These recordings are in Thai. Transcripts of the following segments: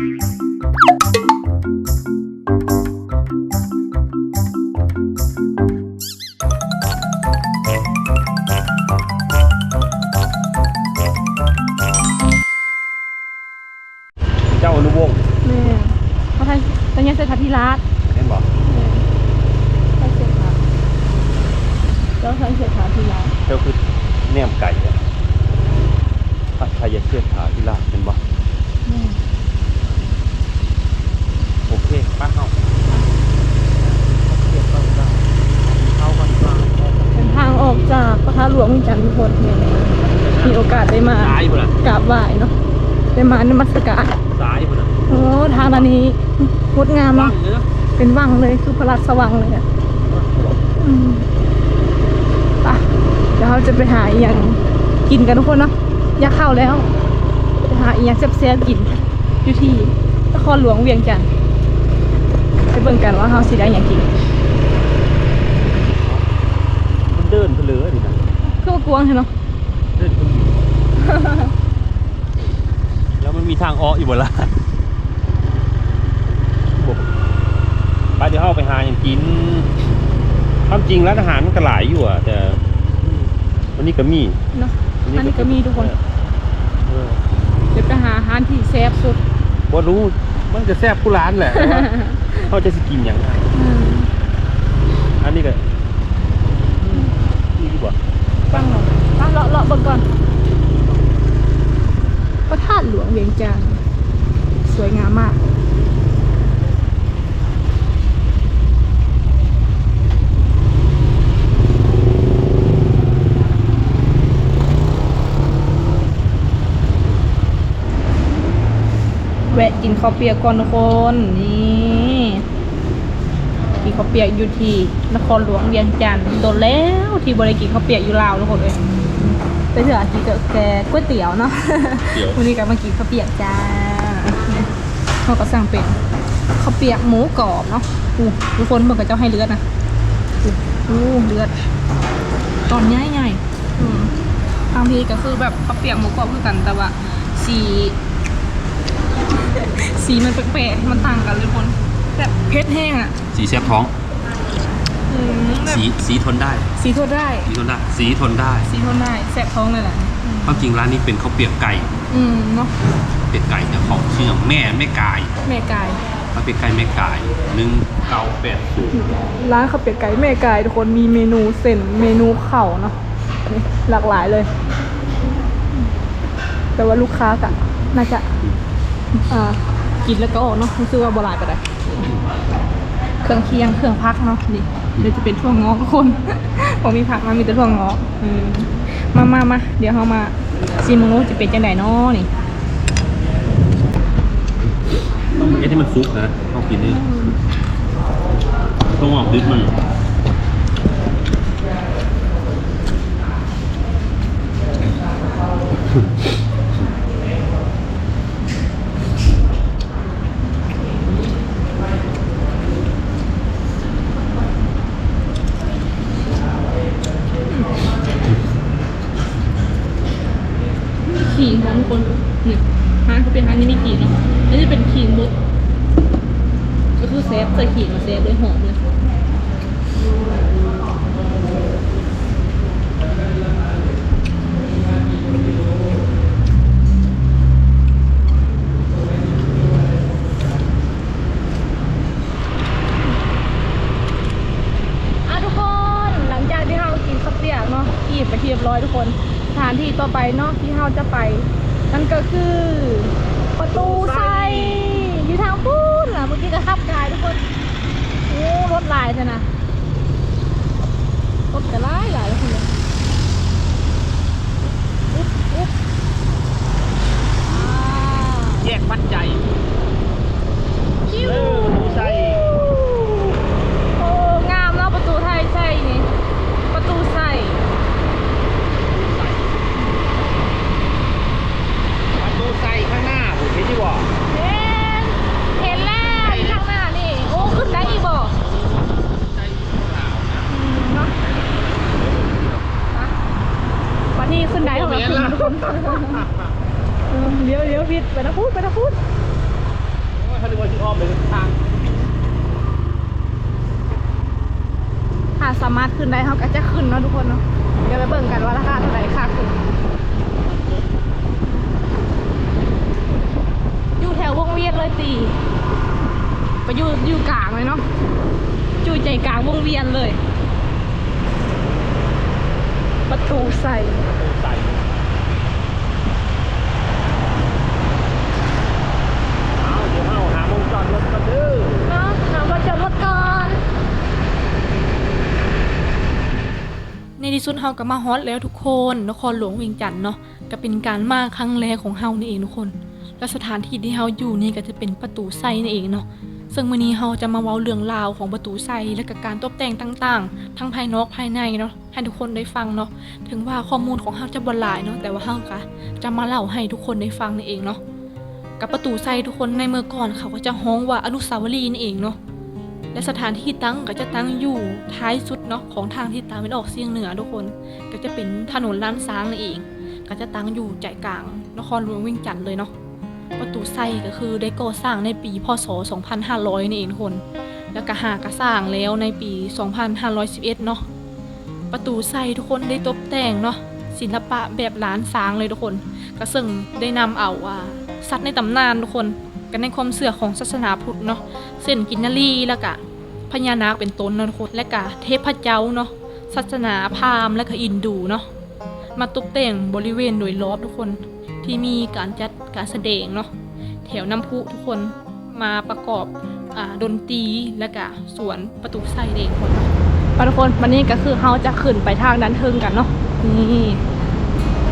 เจ้าอนุวงศ์แม่เขาทำตอนนี้เสร็จทัทีรัสเห็นบอกใช่เสร็จค่ะแล้วใช้เสร็จทัทีรัสเจ้าคือแหนมไก่เนี่ยผัดไทยเสื้อขาที่ลาดเป็นบอก แม่ โอเคป้าเข้าเก็บเข้าได้เข้าก่อนดีกว่า เป็นทางออกจากพระธาตุ หลวงวิจันทร์ทุกคนเนี่ยมีโอกาสได้มาซ้ายพุ่นน่ะกราบไหว้เนาะได้มานมัสการซ้ายพุ่นน่ะโอ้ทางอันนี้งดงามบ้าเนาะงเนื้อเป็นวังเลยคือพระราชวังเลยอะอืมไปเดี๋ยวเราจะไปหาอหย่างกินกันทุกคนเนาะอยากเข้าแล้วไปหาอหย่างแซ่บๆกินอยู่ที่นครหลวงเวียงจันทร์ไปเบิ่งกันว่าเราสิได้อหย่างกินมันเดินเพลือดินะ คือว่ากวางใช่เนาะเดินเพลือแล้วมันมีทางออกอยู่บนละบอกไปเดี๋ยวเข้าไปหาอย่างกินความจริงร้านอาหารมันก็หลายอยู่อะแต่ วันนี้ก็มีเนาะอันนี้ก็มีทุกคนเออเดี๋ยวไปหาอาหารที่แซ่บสุดบ่รู้มันจะแซ่บผู้ร้านแหละแต่ว่าเขาจะสิกินอย่างไรอืมอันนี้ก็นี่ดีกว่า ฟังหน่อยฟังเลาะเลาะเบิ่ง ก่อน พระธาตุหลวงเวียงจันทร์สวยงามมาก แวะกินข้าวเปียกก่อนทุกคน นี่กินข้าวเปียกอยู่ที่นครหลวงเวียงจันทร์โดนแล้วที่บริกินข้าวเปียกอยู่ลาวทุกคนเลย ไปเถอะกินกับแกก๋วยเตี๋ยวเนาะเดี๋ยว วันนี้ก็มากินข้าวเปียกจ้าเขาก็สั่งเป็นข้าวเปียกหมูกรอบเนาะอู้ทุกคนเบิ่งกับเจ้าให้เลือดนะอู้อู้เลือดตอนใหญ่ๆอืมทางพีก็คือแบบข้าวเปียกหมูกรอบคือกันแต่ว่าสีสีมันแปลกๆมันต่างกันเลยทุกคนแบบเพชรแห้งอะสีแซ่บท้อง อืมแบบสีสีทนได้ สีทนได้ สีทนได้ สีทนได้สีทนได้แสบท้องเลยแหละอืมความจริงร้านนี้เป็นข้าวเปียกไก่อืมเนาะเป็ดไก่เนี่ยของชื่อแม่แม่กายแม่ไก่ข้าวเปียกไก่แม่กายหนึ่งเก้าแปดศูนย์ร้านข้าวเปียกไก่แม่ไก่ทุกคนมีเมนูเส้นเมนูเข่าเนาะนี่หลากหลายเลย แต่ว่าลูกค้ากะน่าจะอ่ากินแล้วก็ออกเนาะรู้สึกว่าโบราณไปได้ เครื่องเคียงเครื่องพักเนาะนี่เดี๋ยวจะเป็นทั่วงอกทุกคน ผมมีผักมามีแต่ทั่วงอกมามามาเดี๋ยวเรามาซีมงโนจะเป็นจังไดเนาะนี่ต้องเอ็ดให้มันซุกนะต้องกินนี่ต้องออกดึกมันขิงของทุกคนนี่ร้านเขาเป็นร้านนี้มีขิงเนาะอันนี้เป็นขิงมุด ก็คือเซฟใส่ขิงมาเซฟเลยหอมเลยอะทุกคนหลังจากที่เรากินข้าวเปียกเนาะอิ่มไปเรียบร้อยทุกคนสถานที่ต่อไปเนาะที่เราจะไป นั่นก็คือ ประตูไซอยู่ทางพู นล่ะเมื่อกี้ก็ขับกายทุกคนโอ้รถหลายจ้ะนะรถก็หลายหลายทุกคนเลยอุ๊บอุ๊บอ่าแยกวัดใจคิวเออประตูไซโอ้งามเนาะประตูไทยใช่นี่ ประตูใส่ประตูไซข้างหน้าผมเห็นที่บอก เลี้ยวเลี้ยวผิดไปนะพูดไปนะพูดเขาเรียกว่าชื่อ้อมเลยทางถ้าสามารถขึ้นได้เขาก็จะขึ้นเนาะทุกคนเนาะเดี๋ยวไปเบิ่งกันว่าราคาเท่าไหร่ค่าขึ้นอยู่แถววงเวียนเลยตีไปอยู่อยู่กลางเลยเนาะจู่ใจกลางวงเวียนเลย ประตูใส่ประตูใส ที่สุดเฮาก็มาฮอตแล้วทุกคนนครหลวงเวียงจันทน์เนาะก็เป็นการมาครั้งแรกของเฮานี่เองทุกคน และสถานที่ที่เฮาอยู่นี่ก็จะเป็นประตูไซนี่เองเนาะซึ่งมื้อนี้เฮาจะมาเว้าเรื่องราวของประตูไซและก็การตกแต่งต่างๆ ทั้งภายนอกภายในเนาะให้ทุกคนได้ฟังเนาะถึงว่าข้อมูลของเฮาจะบ่หลายเนาะแต่ว่าเฮาก็จะมาเล่าให้ทุกคนได้ฟังนี่เองเนาะกับประตูไซทุกคนในเมื่อก่อนเขาก็จะฮ้องว่าอนุสาวรีย์นี่เองเนาะ และสถานที่ตั้งก็จะตั้งอยู่ท้ายสุดเนาะของทางทิศตะวันออกเฉียงเหนือทุกคน ก็จะเป็นถนนล้านซ้างนั่นเอง ก็จะตั้งอยู่ใจกลางนครหลวงวียงจันทน์เลยเนาะประตูไส้ก็คือได้ก่อสร้างในปีพศ 2500 นี่เองทุกคน แล้วก็หากระสร้างแล้วในปี 2511 เนาะประตูไส้ทุกคนได้ตกแต่งเนาะศิลปะแบบล้านซางเลยทุกคน ก็ซึ่งได้นำเอาอ่าสัตว์ในตำนานทุกคน กันในความเสื่อของศาสนาพุทธเนาะเส้นกินนารีแล้วก็พญานาคเป็นต้นเนาะทุกคนและก็เทพเจ้าเนาะศาสนาพราหมณ์และก็อินดูเนาะมาตกแต่งบริเวณโดยรอบทุกคนที่มีการจัดการแสดงเนาะแถวน้ำพุทุกคนมาประกอบอ่าดนตรีและก็สวนประตูไส้เองคนเนาะไปทุกคนวันนี้ก็คือเขาจะขึ้นไปทางดันเทิงกันเนาะนี่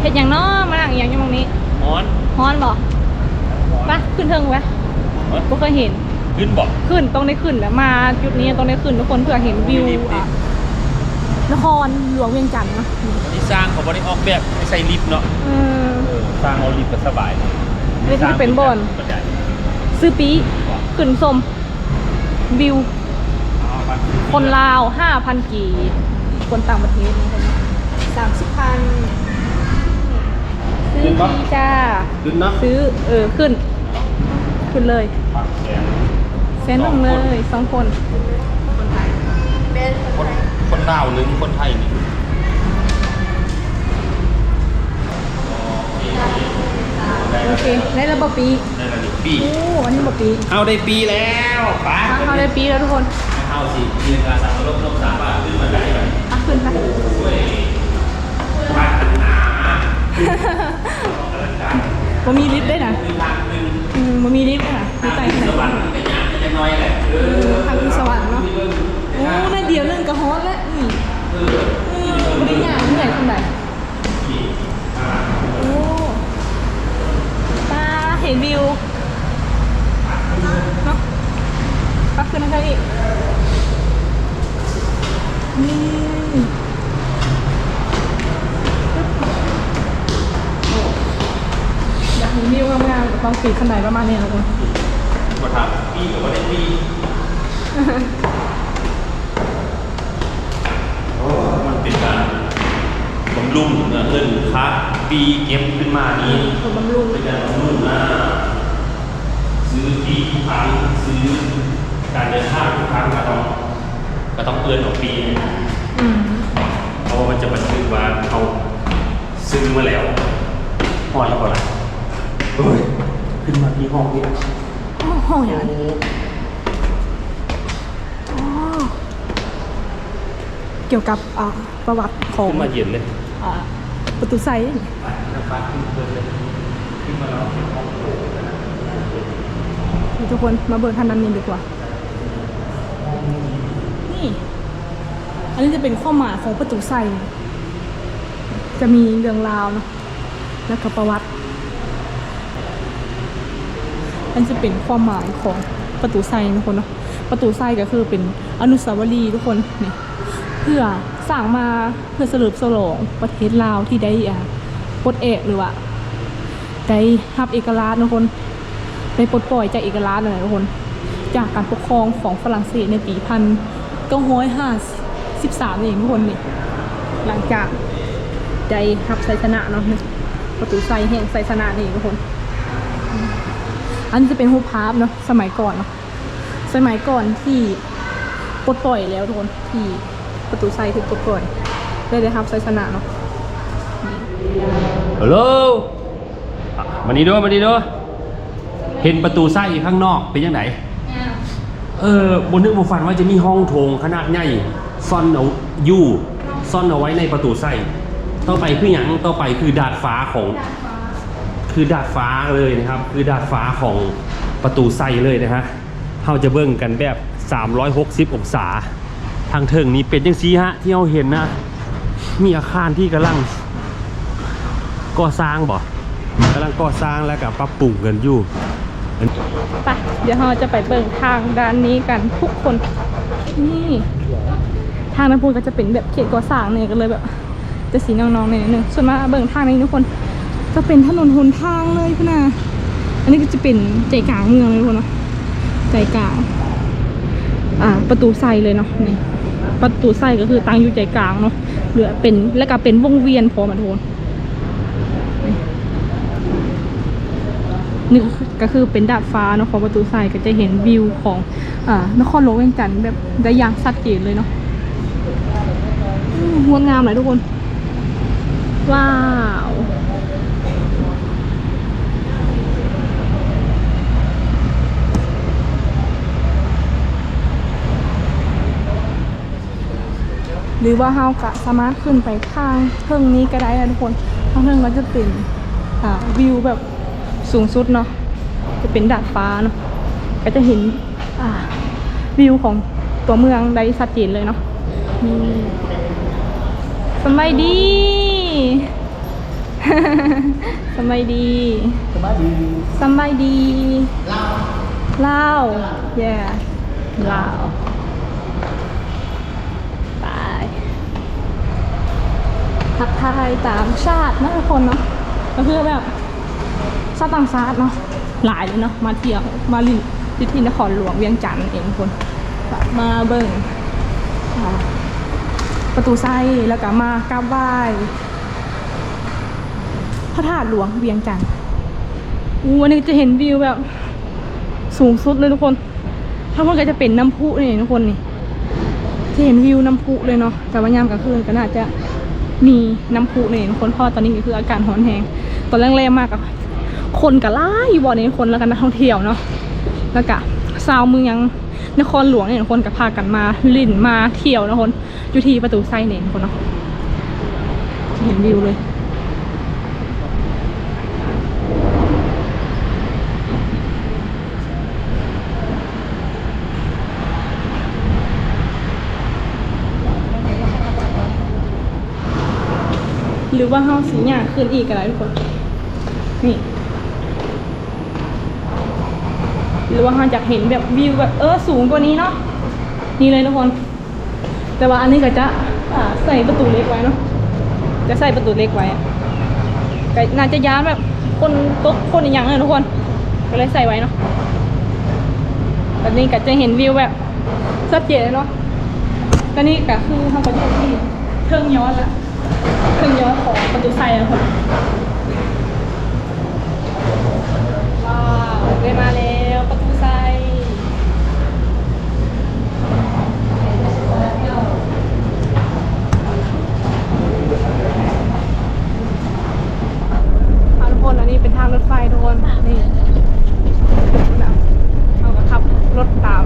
เห็นอย่างเนาะมานั่งอย่างอยังตรงนี้มอนฮ้อนบ่ไปขึ้นเทิงไว้ก็เคยเห็น ขึ้นบอกขึ้นต้องได้ขึ้นแล้วมาจุดนี้ต้องได้ขึ้นทุกคนเพื่อเห็นวิวอะนครหลวงเวียงจันทน์เนาะที่สร้างเขาบริออกแบบไม่ใส่ลิฟต์เนาะเออสร้างเอาลิฟต์ก็สบายเนาะนี่คือเป็นบอนบันไดซื้อปีขึ้นสมวิวเอาไปคนลาวห้าพันกีคนต่างประเทศนี่คนสามสิบพันซื้อปีจ้าขึ้นเนาะซื้อเออขึ้น ขึ้นเลยปักแสนแสนหนึ่งเลยสองคน คนคนลาวหรือคนไทยนี่โอเคได้ระบบปีได้ละหนึ่งปีโอ้อันนี้ระบบปีเอาได้ปีแล้วไปเขาได้ปีแล้วทุกคนเอาสิเรียนการสั่งลบลบสามบาทขึ้นมาได้ไหมอะขึ้นไปบ้านหนามันมีลิฟต์ด้วยนะ คือทางหนึ่งอืมมันมีลิฟต์ด้วยนะอยู่ใต้ไหนสวรรค์เป็นอย่างจะน้อยแหละเอเอออทางขึ้นสวรรค์เนาะโอ้น่าเดียวเรื่องกระฮอตแล้วนี่เออไม่ได้ยากเหนื่อยทำไมโอ้ตาเห็นวิวเนาะปักขึ้นนะครับอีกนี่อยากเห็น วิวงามๆก็ต้องปีขนไหนประมาณนี้นะคุณมาทำปีกับว่าได้ปีโอ้มันเป็นการบำรุงนะเอิ้นค้าปีเก็บขึ้นมานี่คนบำรุงเป็นการบำรุงนะซื้อปีทุกครั้งซื้อการเดินทางทุกครั้งก็ต้องก็ต้องเอื้อนออกปีเนี่ยอืมเพราะว่ามันจะบันทึกว่าเขาซื้อมาแล้วหอแล้วก็อะไร เฮ้ยขึ้นมาที่ห้องนี้อ๋อห้องอย่างนั้นอ๋อเกี่ยวกับอ่าประวัติของขึ้นมาเย็นเลยอ่าประตูไซด์ไปนะครับขึ้นเพิ่มเลยขึ้นมาแล้วเป็นห้องโถงนะนี่ทุกคนมาเบิร์ทันนันนินดีกว่า นี่ อันนี้จะเป็นข้อหมายของประตูไซด์จะมีเรื่องราวเนาะแล้วก็ประวัติ อันจะเป็นความหมายของประตูไซด์ทุกคนเนาะประตูไซด์ก็คือเป็นอนุสาวรีย์ทุกคนนี่เพื่อสร้างมาเพื่อเสลิมฉลองประเทศลาวที่ได้อ่าปลดเอกหรือว่าได้รับเอกราชทุกคนได้ปลดปล่อยจากเอกราชเลยทุกคน จากการปกครองของฝรั่งเศสในปีพันเก้าร้อยห้าสิบสามเองทุกคนนี่หลังจากได้รับชัยชนะเนาะประตูไซแห่งชัยชนะนี่ทุกคน อันจะเป็นรูปภาพเนาะสมัยก่อนเนาะสมัยก่อนที่ปลดปล่อยแล้วทุกคนที่ประตูไซถึงตัวก่อนเลยได้ครับไซสนะเนาะฮัลโหลมานี่ด้วยมานี่ด้วยเห็นประตูไส้ข้างนอกเป็นยังไงเออบนนึกบนฝันว่าจะมีห้องโถงขนาดใหญ่ซ่อนเอาอยู่ซ่อนเอาไว้ในประตูไส้ต่อไปคืออย่างต่อไปคือดาดฟ้าของ คือดาดฟ้าเลยนะครับ คือดาดฟ้าของประตูไส้เลยนะฮะเราจะเบิ่งกันแบบ 360 องศา ทางเทิงนี้เป็นจังซีฮะที่เราเห็นนะ มีอาคารที่กำลังก่อสร้างบ่กำลังก่อสร้างแล้วก็ปรับปรุงกันอยู่ไปเดี๋ยวเราจะไปเบิ่งทางด้านนี้กันทุกคนนี่ทางนั้นพูนก็จะเป็นแบบเขตก่อสร้างเนี่ยก็เลยแบบจะสีน้องๆในนิดนึงส่วนมาเบิ่งทางนี้ทุกคน จะเป็นถนนหนทางเลยพี่นาอันนี้ก็จะเป็นใจกลางเมืองเลยทุกคนนะใจกลาง อ่า ประตูไซเลยเนาะนี่ประตูไซก็คือตั้งอยู่ใจกลางเนาะเหลือเป็นแล้วก็เป็นวงเวียนพร้อมอะทุนนี่ก็คือเป็นดาดฟ้าเนาะของประตูไซก็จะเห็นวิวของอ่านครหลวงเวียงจันทร์แบบได้อย่างชัดเจนเลยเนาะงดงามเลยทุกคน ว้าว หรือว่าเฮากะสามารถขึ้นไปข้างเทิงนี้ก็ได้นะทุกคนข้างเทิงก็จะเป็นอ่าวิวแบบสูงสุดเนาะจะเป็นดาดฟ้าเนาะก็จะเห็นอ่าวิวของตัวเมืองได้ชัดเจนเลยเนาะนี่สมัยดีสมัยดีสมัยดีสมัยดีลาวลาว yeah ลาว ทักทายตามชาตินะทุกคนเนาะก็คือแบบชาติต่างชาติเนาะหลายเลยเนาะมาเที่ยวมาลินอยู่ที่นครหลวงเวียงจันทร์เองทุกคนมาเบิ่งประตูไส้แล้วก็มากราบไหว้พระธาตุหลวงเวียงจันทร์อู้วันนี้จะเห็นวิวแบบสูงสุดเลยทุกคนทั้งหมดก็จะเป็นน้ำพุนี่ทุกคนนี่จะเห็นวิวน้ำพุเลยเนาะแต่ว่ายามกลางคืนก็น่าจะ มีน้ำพุในี่ยคนพ่อตอนนี้ก็คืออากาศร้อนแหงตอนแรกๆมากอะคนกะไล่อยู่บ่อนี้คนแล้วกันนักท่องเที่ยวเนาะแล้วก็ซาวเมืองนครหลวงเนี่ยคนก็พากันมาลิ่นมาเที่ยวนะคนอยู่ที่ประตูไซเนี่ยคนเนาะเห็นวิวเลย หรือว่าเฮาสีหยาขึ้นอีกอะไรทุกคน นี่ หรือว่าเฮาอยากเห็นแบบวิวแบบเออสูงกว่านี้เนาะ นี่เลยทุกคน แต่ว่าอันนี้ก็จะใส่ประตูเล็กไว้เนาะ จะใส่ประตูเล็กไว้อะก็น่าจะย้านแบบคนตกคนอีกอย่างเลยทุกคน ก็เลยใส่ไว้เนาะตอนนี้ก็จะเห็นวิวแบบชัดเจนเลยเนาะตอนนี้ก็คือเขาก็อยู่ที่เทิงย้อนละ ครื่งย้อนของประตูไซนะคนว้าวได้มาแล้วประตูไซเอาทุกคนอันนี้เป็นทางรถไฟทุกคนนี่นะเราก็ขับรถตาม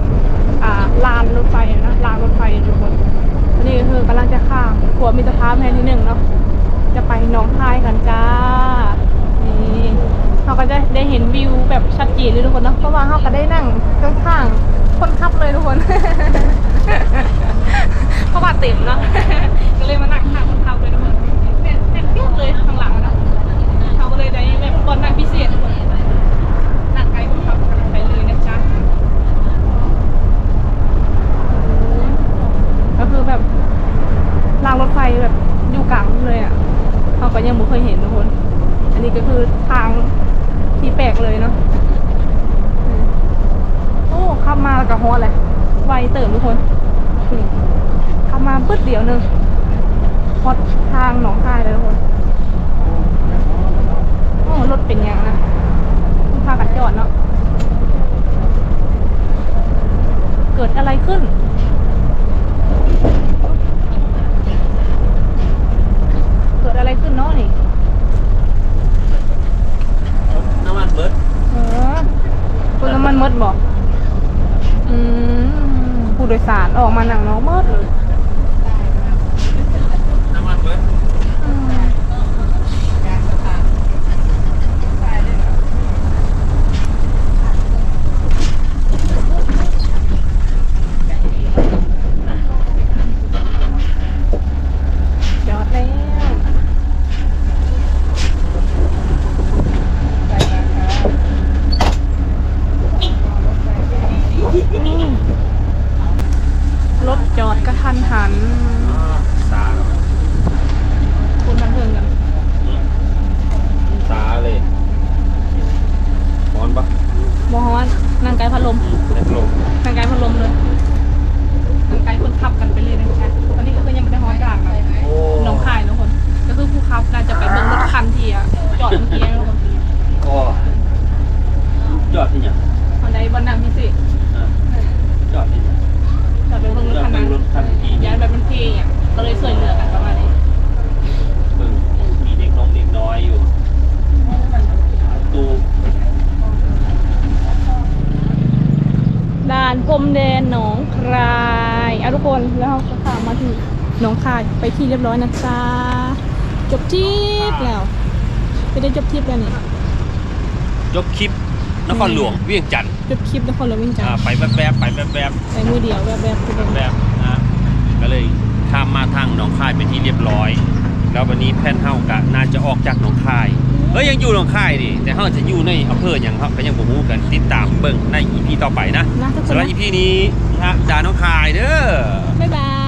อ่าลานรถไฟนะรางรถไฟทุกคน นนี้ก็คือกำลังจะข้ามขัวมิตรภาพแห่งที่หนึ่งเนาะจะไปหน้องคายกันจ้านี่เราก็จะได้เห็นวิวแบบชัดเจนเลยทุกคนเนาะเพราะว่าเราก็ได้นั่งข้างๆคนขับเลยทุกคนเพราะว่าเต็มเนาะก็เลยมานั่งข้างคนขับเลยทุกคนเป็นเป็นเพียบเลยข้างหลังเนาะเขาก็เลยได้แบบบอลนั่งพิเศษทุกคนนั่งไกลคนขับไปเลยนะจ๊ะ ก็คือแบบรางรถไฟแบบอยู่กลางเลยอะเราก็ยังไม่เคยเห็นทุกคน อันนี้ก็คือทางที่แปลกเลยเนาะอืมโอ้ขับมาแล้วก็ฮอดเลยไวเติมทุกคนนี่ขับมาปึ๊ดเดียวหนึงฮอดทางหนองคายเลยทุกคนโอ้รถเป็นยังนะพากันจอดเนาะเกิด อะไรขึ้น มันมดบอกอืมผู้โดยสารออกมาหนังน้องมดเลย น้ำมันเบิด อืมจอดแล้วอืมรถจอดกระทันหัน สา คุณบันเทิงกัน สาเลยร้อนปะ มอฮอนนางไกลพัดลม เล็กลง นางไกลพัดลมเลยนางไกลคนขับกันไปเลยนะคะตอนนี้ก็คือยังไม่ได้ฮอนกลางนะ โอ้ น้องคายทุกคน ก็คือผู้ขับน่าจะไปเบิ่งรถคันที่อะจอดเมื่อกี้ทุกคน โอ้ยอดที่เนี่ย ฮอนไดบนนังพิเศษ อะยอดที่เนี่ย จอดไปเบิ่งรถคันนั้น จอดไปเบิ่งรถคันที่ ย้ายไปเป็นเพลงอะก็เลยช่วยเหลือกันประมาณนี้ เพิ่งมีเด็กน้องเด็กน้อยอยู่ตู ด่านพรมแดนหนองคายอะทุกคนแล้วเราก็ข้ามมาที่หนองคายไปที่เรี ยบร้อยนะจ๊ะจบทริปแล้วไปได้จบทริปแล้วนี่ยกคลิปนครหลวงเวียงจันทร์จบคลิปนครหลวงวิงจันทอ่าร์ไปแวบๆไปแวบๆไปมือเดียวแบบแบบๆทุกคนแบบนะก็เลยข้ามมาทางหนองคายเป็นที่เรียบร้อย แล้ววันนี้แพนเฮากะน่าจะออกจากหนองคายเอ้ยยังอยู่หนองคายดิแต่เฮาจะอยู่ในอำเภออย่างครับก็ยังบ่รู้กันติดตามเบิ่งใน EP ต่อไปนะนะทุกคสำนหรับนะ EP นี้ฮะดาหนองคายเด้อ